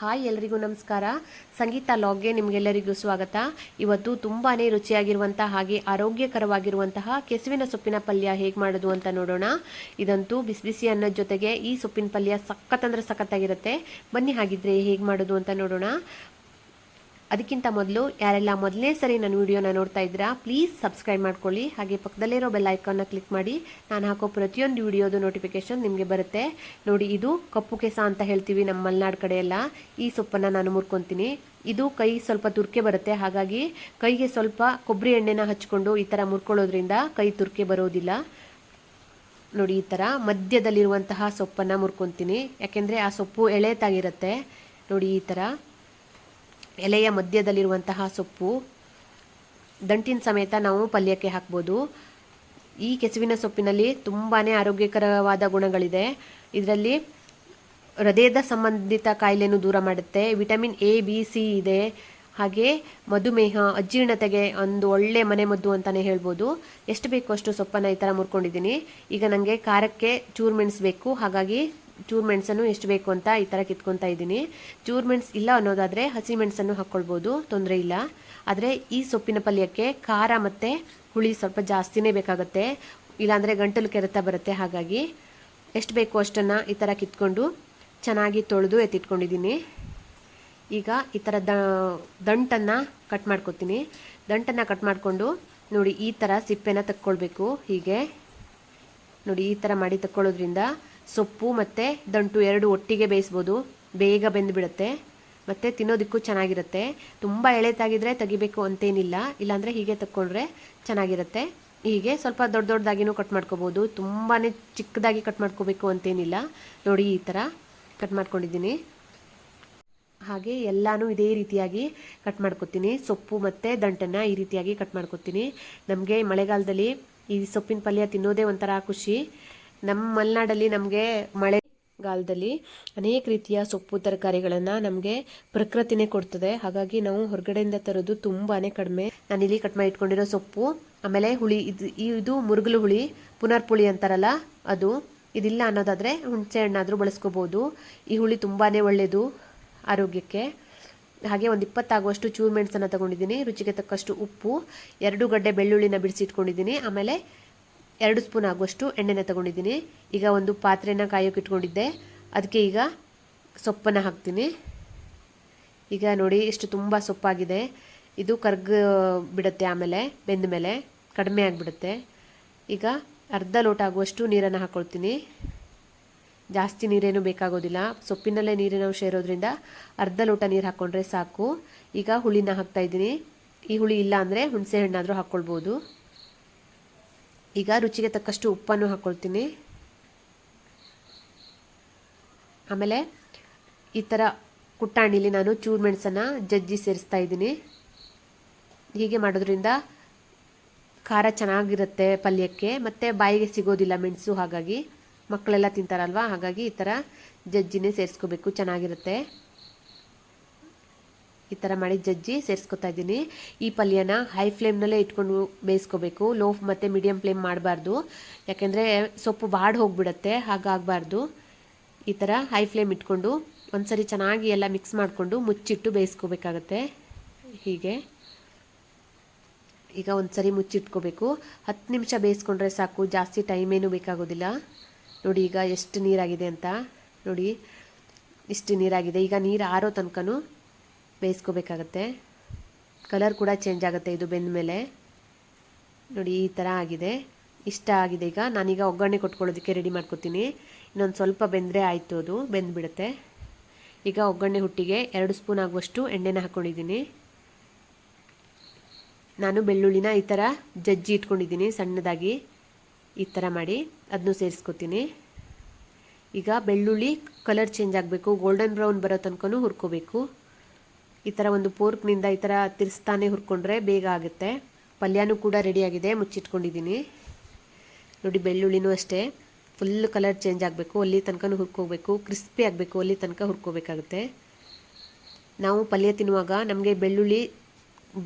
Hi ಎಲ್ರಿಗೂ ನಮಸ್ಕಾರ. ಸಂಗೀತ ಲಾಗ್ಗೆ ನಿಮಗೆಲ್ಲರಿಗೂ ಸ್ವಾಗತ. ಇವತ್ತು ತುಂಬಾ ರುಚಿಯಾಗಿರುವಂತಹ ಹಾಗೆ ಆರೋಗ್ಯಕರವಾಗಿರುವಂತಹ ಕೆಸುವಿನ ಸೊಪ್ಪಿನ ಪಲ್ಯ ಹೇಗೆ ಮಾಡೋದು ಅಂತ ನೋಡೋಣ. ಇದಂತೂ ಬಿಸಿ ಬಿಸಿ ಅನ್ನದ ಜೊತೆಗೆ ಈ ಸೊಪ್ಪಿನ ಪಲ್ಯ ಸಖತ್ತಂದ್ರೆ ಸಖತ್ತಾಗಿರುತ್ತೆ. ಬನ್ನಿ ಹಾಗಿದ್ರೆ ಹೇಗೆ ಮಾಡೋದು ಅಂತ ನೋಡೋಣ. ಅದಕ್ಕಿಂತ ಮೊದಲು ಯಾರೆಲ್ಲ ಮೊದಲನೇ ಸರಿ ನನ್ನ ವಿಡಿಯೋನ ನೋಡ್ತಾ ಇದ್ದೀರಾ ಪ್ಲೀಸ್ ಸಬ್ಸ್ಕ್ರೈಬ್ ಮಾಡ್ಕೊಳ್ಳಿ. ಹಾಗೆ ಪಕ್ಕದಲ್ಲಿರೋ ಬೆಲ್ ಐಕಾನ್ನ ಕ್ಲಿಕ್ ಮಾಡಿ. ನಾನು ಹಾಕೋ ಪ್ರತಿಯೊಂದು ವಿಡಿಯೋದು ನೋಟಿಫಿಕೇಶನ್ ನಿಮಗೆ ಬರುತ್ತೆ. ನೋಡಿ, ಇದು ಕಪ್ಪು ಕೆಸ ಅಂತ ಹೇಳ್ತೀವಿ ನಮ್ಮ ಮಲೆನಾಡು ಕಡೆಯೆಲ್ಲ. ಈ ಸೊಪ್ಪನ್ನು ನಾನು ಮುರ್ಕೊತೀನಿ. ಇದು ಕೈ ಸ್ವಲ್ಪ ತುರ್ಕೆ ಬರುತ್ತೆ. ಹಾಗಾಗಿ ಕೈಗೆ ಸ್ವಲ್ಪ ಕೊಬ್ಬರಿ ಎಣ್ಣೆನ ಹಚ್ಕೊಂಡು ಈ ಥರ ಮುರ್ಕೊಳ್ಳೋದ್ರಿಂದ ಕೈ ತುರ್ಕೆ ಬರೋದಿಲ್ಲ. ನೋಡಿ, ಈ ಥರ ಮಧ್ಯದಲ್ಲಿರುವಂತಹ ಸೊಪ್ಪನ್ನು ಮುರ್ಕೊತೀನಿ. ಯಾಕೆಂದರೆ ಆ ಸೊಪ್ಪು ಎಳೆತಾಗಿರುತ್ತೆ. ನೋಡಿ, ಈ ಥರ. ಎಲೆಯ ಮಧ್ಯದಲ್ಲಿರುವಂತಹ ಸೊಪ್ಪು, ದಂಟಿನ ಸಮೇತ ನಾವು ಪಲ್ಯಕ್ಕೆ ಹಾಕ್ಬೋದು. ಈ ಕೆಸುವಿನ ಸೊಪ್ಪಿನಲ್ಲಿ ತುಂಬಾ ಆರೋಗ್ಯಕರವಾದ ಗುಣಗಳಿದೆ. ಇದರಲ್ಲಿ ಹೃದಯದ ಸಂಬಂಧಿತ ಕಾಯಿಲೆಯನ್ನು ದೂರ ಮಾಡುತ್ತೆ. ವಿಟಮಿನ್ ಎ, ಬಿ, ಸಿ ಇದೆ. ಹಾಗೆ ಮಧುಮೇಹ, ಅಜೀರ್ಣತೆಗೆ ಒಂದು ಒಳ್ಳೆ ಮನೆ ಮದ್ದು ಅಂತಲೇ ಹೇಳ್ಬೋದು. ಎಷ್ಟು ಬೇಕೋ ಅಷ್ಟು ಸೊಪ್ಪನ್ನು ಈ ಥರ ಮುರ್ಕೊಂಡಿದ್ದೀನಿ. ಈಗ ನನಗೆ ಖಾರಕ್ಕೆ ಚೂರು ಮೆಣಸು ಹಾಗಾಗಿ ಚೂರು ಮೆಣಸನ್ನು ಎಷ್ಟು ಬೇಕು ಅಂತ ಈ ಥರ ಕಿತ್ಕೊತಾ ಇದ್ದೀನಿ. ಚೂರು ಮೆಣಸು ಇಲ್ಲ ಅನ್ನೋದಾದರೆ ಹಸಿ ಮೆಣಸನ್ನು ಹಾಕ್ಕೊಳ್ಬೋದು ತೊಂದರೆ ಇಲ್ಲ. ಆದರೆ ಈ ಸೊಪ್ಪಿನ ಪಲ್ಯಕ್ಕೆ ಖಾರ ಮತ್ತು ಹುಳಿ ಸ್ವಲ್ಪ ಜಾಸ್ತಿನೇ ಬೇಕಾಗುತ್ತೆ. ಇಲ್ಲಾಂದರೆ ಗಂಟಲು ಕೆರೆತ ಬರುತ್ತೆ ಹಾಗಾಗಿ ಎಷ್ಟು ಬೇಕು ಅಷ್ಟನ್ನು ಈ ಥರ ಕಿತ್ಕೊಂಡು ಚೆನ್ನಾಗಿ ತೊಳೆದು ಎತ್ತಿಟ್ಕೊಂಡಿದ್ದೀನಿ. ಈಗ ಈ ಥರ ದಂಟನ್ನು ಕಟ್ ಮಾಡ್ಕೊತೀನಿ. ದಂಟನ್ನು ಕಟ್ ಮಾಡಿಕೊಂಡು ನೋಡಿ ಈ ಥರ ಸಿಪ್ಪೆನ ತಕ್ಕೊಳ್ಬೇಕು ಹೀಗೆ. ನೋಡಿ ಈ ಥರ ಮಾಡಿ ತಕ್ಕೊಳ್ಳೋದ್ರಿಂದ ಸೊಪ್ಪು ಮತ್ತು ದಂಟು ಎರಡು ಒಟ್ಟಿಗೆ ಬೇಯಿಸ್ಬೋದು. ಬೇಗ ಬೆಂದುಬಿಡುತ್ತೆ. ಮತ್ತು ತಿನ್ನೋದಕ್ಕೂ ಚೆನ್ನಾಗಿರುತ್ತೆ. ತುಂಬ ಎಳೆತಾಗಿದ್ರೆ ತೆಗಿಬೇಕು ಅಂತೇನಿಲ್ಲ. ಇಲ್ಲಾಂದರೆ ಹೀಗೆ ತಕ್ಕೊಂಡ್ರೆ ಚೆನ್ನಾಗಿರುತ್ತೆ. ಹೀಗೆ ಸ್ವಲ್ಪ ದೊಡ್ಡ ದೊಡ್ಡದಾಗಿನೂ ಕಟ್ ಮಾಡ್ಕೋಬೋದು. ತುಂಬಾ ಚಿಕ್ಕದಾಗಿ ಕಟ್ ಮಾಡ್ಕೋಬೇಕು ಅಂತೇನಿಲ್ಲ. ನೋಡಿ ಈ ಥರ ಕಟ್ ಮಾಡ್ಕೊಂಡಿದ್ದೀನಿ. ಹಾಗೆ ಎಲ್ಲನೂ ಇದೇ ರೀತಿಯಾಗಿ ಕಟ್ ಮಾಡ್ಕೊತೀನಿ. ಸೊಪ್ಪು ಮತ್ತು ದಂಟನ್ನು ಈ ರೀತಿಯಾಗಿ ಕಟ್ ಮಾಡ್ಕೊತೀನಿ. ನಮಗೆ ಮಳೆಗಾಲದಲ್ಲಿ ಈ ಸೊಪ್ಪಿನ ಪಲ್ಯ ತಿನ್ನೋದೇ ಒಂಥರ ಖುಷಿ. ನಮ್ಮ ಮಲೆನಾಡಲ್ಲಿ ನಮಗೆ ಮಳೆಗಾಲದಲ್ಲಿ ಅನೇಕ ರೀತಿಯ ಸೊಪ್ಪು ತರಕಾರಿಗಳನ್ನು ನಮಗೆ ಪ್ರಕೃತಿನೇ ಕೊಡ್ತದೆ. ಹಾಗಾಗಿ ನಾವು ಹೊರಗಡೆಯಿಂದ ತರೋದು ತುಂಬಾ ಕಡಿಮೆ. ಇಲ್ಲಿ ಕಟ್ ಮಾಡಿ ಇಟ್ಕೊಂಡಿರೋ ಸೊಪ್ಪು, ಆಮೇಲೆ ಹುಳಿ, ಇದು ಇದು ಮುರುಗಲು ಹುಳಿ ಪುನರ್ಪುಳಿ ಅಂತಾರಲ್ಲ, ಅದು. ಇದಿಲ್ಲ ಅನ್ನೋದಾದರೆ ಹುಣಸೆ ಹಣ್ಣಾದರೂ ಬಳಸ್ಕೋಬೋದು. ಈ ಹುಳಿ ತುಂಬಾ ಒಳ್ಳೆಯದು ಆರೋಗ್ಯಕ್ಕೆ. ಹಾಗೆ ಒಂದು ಇಪ್ಪತ್ತಾಗುವಷ್ಟು ಚೂರು ಮೆಣಸನ್ನು ತಗೊಂಡಿದ್ದೀನಿ. ರುಚಿಗೆ ತಕ್ಕಷ್ಟು ಉಪ್ಪು, ಎರಡು ಗಡ್ಡೆ ಬೆಳ್ಳುಳ್ಳಿನ ಬಿಡಿಸಿ ಇಟ್ಕೊಂಡಿದ್ದೀನಿ ಆಮೇಲೆ ಎರಡು ಸ್ಪೂನ್ ಆಗುವಷ್ಟು ಎಣ್ಣೆನ ತಗೊಂಡಿದ್ದೀನಿ. ಈಗ ಒಂದು ಪಾತ್ರೆನ ಕಾಯೋಕೆ ಇಟ್ಕೊಂಡಿದ್ದೆ. ಅದಕ್ಕೆ ಈಗ ಸೊಪ್ಪನ್ನು ಹಾಕ್ತೀನಿ. ಈಗ ನೋಡಿ ಎಷ್ಟು ತುಂಬ ಸೊಪ್ಪಾಗಿದೆ. ಇದು ಕರ್ಗ ಬಿಡುತ್ತೆ ಆಮೇಲೆ, ಬೆಂದ ಮೇಲೆ, ಕಡಿಮೆ ಆಗಿಬಿಡುತ್ತೆ. ಈಗ ಅರ್ಧ ಲೋಟ ಆಗುವಷ್ಟು ನೀರನ್ನು ಹಾಕ್ಕೊಳ್ತೀನಿ ಜಾಸ್ತಿ ನೀರೇನು ಬೇಕಾಗೋದಿಲ್ಲ. ಸೊಪ್ಪಿನಲ್ಲೇ ನೀರಿನ ಅಂಶ ಇರೋದ್ರಿಂದ ಅರ್ಧ ಲೋಟ ನೀರು ಹಾಕ್ಕೊಂಡ್ರೆ ಸಾಕು. ಈಗ ಹುಳಿನ ಹಾಕ್ತಾಯಿದ್ದೀನಿ ಈ ಹುಳಿ ಇಲ್ಲ ಅಂದರೆ ಹುಣಸೆ ಹಣ್ಣಾದರೂ ಹಾಕ್ಕೊಳ್ಬೋದು ಈಗ ರುಚಿಗೆ ತಕ್ಕಷ್ಟು ಉಪ್ಪನ್ನು ಹಾಕ್ಕೊಳ್ತೀನಿ ಆಮೇಲೆ ಈ ಥರ ಕುಟ್ಟಾಣಿಲಿ ನಾನು ಚೂರು ಮೆಣಸನ್ನು ಜಜ್ಜಿ ಸೇರಿಸ್ತಾ ಇದ್ದೀನಿ. ಹೀಗೆ ಮಾಡೋದ್ರಿಂದ ಖಾರ ಚೆನ್ನಾಗಿರುತ್ತೆ ಪಲ್ಯಕ್ಕೆ, ಮತ್ತು ಬಾಯಿಗೆ ಸಿಗೋದಿಲ್ಲ ಮೆಣಸು, ಹಾಗಾಗಿ ಮಕ್ಕಳೆಲ್ಲ ತಿಂತಾರಲ್ವ, ಹಾಗಾಗಿ ಈ ಥರ ಜಜ್ಜಿನೇ ಸೇರಿಸ್ಕೋಬೇಕು, ಚೆನ್ನಾಗಿರುತ್ತೆ. ಈ ಥರ ಮಾಡಿ ಜಜ್ಜಿ ಸೇರಿಸ್ಕೊತಾ ಇದ್ದೀನಿ. ಈ ಪಲ್ಯನ ಹೈ ಫ್ಲೇಮ್ನಲ್ಲೇ ಇಟ್ಕೊಂಡು ಬೇಯಿಸ್ಕೋಬೇಕು. ಲೋ ಮತ್ತು ಮೀಡಿಯಮ್ ಫ್ಲೇಮ್ ಮಾಡಬಾರ್ದು. ಯಾಕೆಂದರೆ ಸೊಪ್ಪು ಬಾಡಿ ಹೋಗ್ಬಿಡುತ್ತೆ ಹಾಗಾಗಬಾರ್ದು ಈ ಥರ ಹೈ ಫ್ಲೇಮ್ ಇಟ್ಕೊಂಡು ಒಂದ್ಸರಿ ಚೆನ್ನಾಗಿ ಎಲ್ಲ ಮಿಕ್ಸ್ ಮಾಡಿಕೊಂಡು ಮುಚ್ಚಿಟ್ಟು ಬೇಯಿಸ್ಕೋಬೇಕಾಗತ್ತೆ. ಹೀಗೆ. ಈಗ ಒಂದು ಸರಿ ಮುಚ್ಚಿಟ್ಕೋಬೇಕು. ಹತ್ತು ನಿಮಿಷ ಬೇಯಿಸ್ಕೊಂಡ್ರೆ ಸಾಕು, ಜಾಸ್ತಿ ಟೈಮ್ ಏನು ಬೇಕಾಗೋದಿಲ್ಲ. ನೋಡಿ ಈಗ ಎಷ್ಟು ನೀರಾಗಿದೆ ಅಂತ. ನೋಡಿ, ಇಷ್ಟು ನೀರಾಗಿದೆ. ಈಗ ನೀರು ಆರೋ ತನಕನೂ ಬೇಯಿಸ್ಕೋಬೇಕಾಗತ್ತೆ. ಕಲರ್ ಕೂಡ ಚೇಂಜ್ ಆಗುತ್ತೆ ಇದು ಬೆಂದ ಮೇಲೆ. ನೋಡಿ, ಈ ಥರ ಆಗಿದೆ. ಇಷ್ಟ ಆಗಿದೆ ಈಗ. ನಾನೀಗ ಒಗ್ಗರಣೆ ಕೊಟ್ಕೊಳ್ಳೋದಕ್ಕೆ ರೆಡಿ ಮಾಡ್ಕೊತೀನಿ. ಇನ್ನೊಂದು ಸ್ವಲ್ಪ ಬೆಂದರೆ ಆಯಿತು ಅದು, ಬೆಂದ್ಬಿಡುತ್ತೆ. ಈಗ ಒಗ್ಗರಣೆ ಹುಟ್ಟಿಗೆ ಎರಡು ಸ್ಪೂನ್ ಆಗುವಷ್ಟು ಎಣ್ಣೆನ ಹಾಕ್ಕೊಂಡಿದ್ದೀನಿ ನಾನು ಬೆಳ್ಳುಳ್ಳಿನ ಈ ಥರ ಜಜ್ಜಿ ಇಟ್ಕೊಂಡಿದ್ದೀನಿ ಸಣ್ಣದಾಗಿ. ಈ ಥರ ಮಾಡಿ ಅದನ್ನು ಸೇರಿಸ್ಕೊತೀನಿ. ಈಗ ಬೆಳ್ಳುಳ್ಳಿ ಕಲರ್ ಚೇಂಜ್ ಆಗಬೇಕು. ಗೋಲ್ಡನ್ ಬ್ರೌನ್ ಬರೋ ತನಕನೂ ಹುರ್ಕೋಬೇಕು. ಈ ಥರ ಒಂದು ಪೋರ್ಕ್ನಿಂದ ಈ ಥರ ತಿರ್ಸ್ತಾನೆ ಹುರ್ಕೊಂಡ್ರೆ ಬೇಗ ಆಗುತ್ತೆ. ಪಲ್ಯನೂ ಕೂಡ ರೆಡಿಯಾಗಿದೆ ಮುಚ್ಚಿಟ್ಕೊಂಡಿದ್ದೀನಿ ನೋಡಿ, ಬೆಳ್ಳುಳ್ಳಿನೂ ಅಷ್ಟೇ. ಫುಲ್ ಕಲರ್ ಚೇಂಜ್ ಆಗಬೇಕು, ಅಲ್ಲಿ ತನಕನೂ ಹುರ್ಕೋಬೇಕು ಕ್ರಿಸ್ಪಿ ಆಗಬೇಕು, ಅಲ್ಲಿ ತನಕ ಹುರ್ಕೋಬೇಕಾಗುತ್ತೆ. ನಾವು ಪಲ್ಯ ತಿನ್ನುವಾಗ ನಮಗೆ ಬೆಳ್ಳುಳ್ಳಿ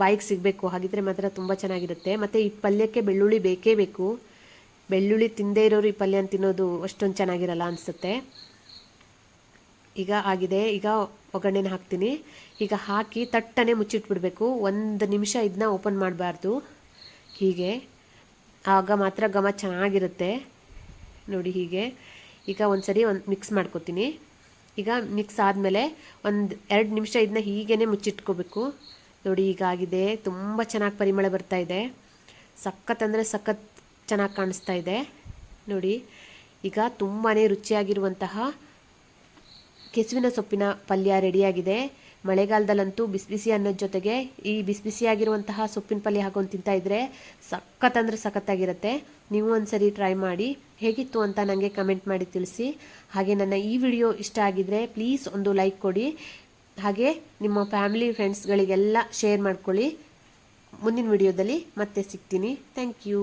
ಬಾಯಿಗೆ ಸಿಗಬೇಕು, ಹಾಗಿದ್ರೆ ಮಾತ್ರ ತುಂಬ ಚೆನ್ನಾಗಿರುತ್ತೆ. ಮತ್ತು ಈ ಪಲ್ಯಕ್ಕೆ ಬೆಳ್ಳುಳ್ಳಿ ಬೇಕೇ ಬೇಕು. ಬೆಳ್ಳುಳ್ಳಿ ತಿಂದೇ ಇರೋರು ಈ ಪಲ್ಯ ತಿನ್ನೋದು ಅಷ್ಟೊಂದು ಚೆನ್ನಾಗಿರಲ್ಲ ಅನಿಸುತ್ತೆ. ಈಗ ಆಗಿದೆ. ಈಗ ಒಗ್ಗರಣೆನ ಹಾಕ್ತೀನಿ. ಈಗ ಹಾಕಿ ತಟ್ಟನೆ ಮುಚ್ಚಿಟ್ಬಿಡಬೇಕು. ಒಂದು ನಿಮಿಷ ಇದನ್ನ ಓಪನ್ ಮಾಡಬಾರ್ದು. ಹೀಗೆ. ಆಗ ಮಾತ್ರ ಘಮ ಚೆನ್ನಾಗಿರುತ್ತೆ. ನೋಡಿ ಹೀಗೆ. ಈಗ ಒಂದು ಸರಿ ಒಂದು ಮಿಕ್ಸ್ ಮಾಡ್ಕೊತೀನಿ. ಈಗ ಮಿಕ್ಸ್ ಆದಮೇಲೆ ಒಂದು ಎರಡು ನಿಮಿಷ ಇದನ್ನ ಹೀಗೇ ಮುಚ್ಚಿಟ್ಕೋಬೇಕು. ನೋಡಿ ಈಗ ಆಗಿದೆ. ತುಂಬ ಚೆನ್ನಾಗಿ ಪರಿಮಳ ಬರ್ತಾ ಇದೆ. ಸಖತ್ ಅಂದರೆ ಸಖತ್ ಚೆನ್ನಾಗಿ ಕಾಣಿಸ್ತಾ ಇದೆ. ನೋಡಿ. ಈಗ ತುಂಬಾ ರುಚಿಯಾಗಿರುವಂತಹ ಕೆಸುವಿನ ಸೊಪ್ಪಿನ ಪಲ್ಯ ರೆಡಿಯಾಗಿದೆ. ಮಳೆಗಾಲದಲ್ಲಂತೂ ಬಿಸಿ ಬಿಸಿ ಅನ್ನೋದ ಜೊತೆಗೆ ಈ ಬಿಸಿ ಬಿಸಿಯಾಗಿರುವಂತಹ ಸೊಪ್ಪಿನ ಪಲ್ಯ ಹಾಕೊಂಡು ತಿಂತಾ ಇದ್ರೆ ಸಖತ್ ಸಖತ್ತಾಗಿರುತ್ತೆ ನೀವು ಒಂದ್ಸರಿ ಟ್ರೈ ಮಾಡಿ. ಹೇಗಿತ್ತು ಅಂತ ನನಗೆ ಕಮೆಂಟ್ ಮಾಡಿ ತಿಳಿಸಿ. ಹಾಗೆ ನನ್ನ ಈ ವಿಡಿಯೋ ಇಷ್ಟ ಆಗಿದ್ರೆ ಪ್ಲೀಸ್ ಒಂದು ಲೈಕ್ ಕೊಡಿ. ಹಾಗೆ ನಿಮ್ಮ ಫ್ಯಾಮಿಲಿ ಫ್ರೆಂಡ್ಸ್ಗಳಿಗೆಲ್ಲ ಶೇರ್ ಮಾಡ್ಕೊಳ್ಳಿ. ಮುಂದಿನ ವಿಡಿಯೋದಲ್ಲಿ ಮತ್ತೆ ಸಿಗ್ತೀನಿ. Thank you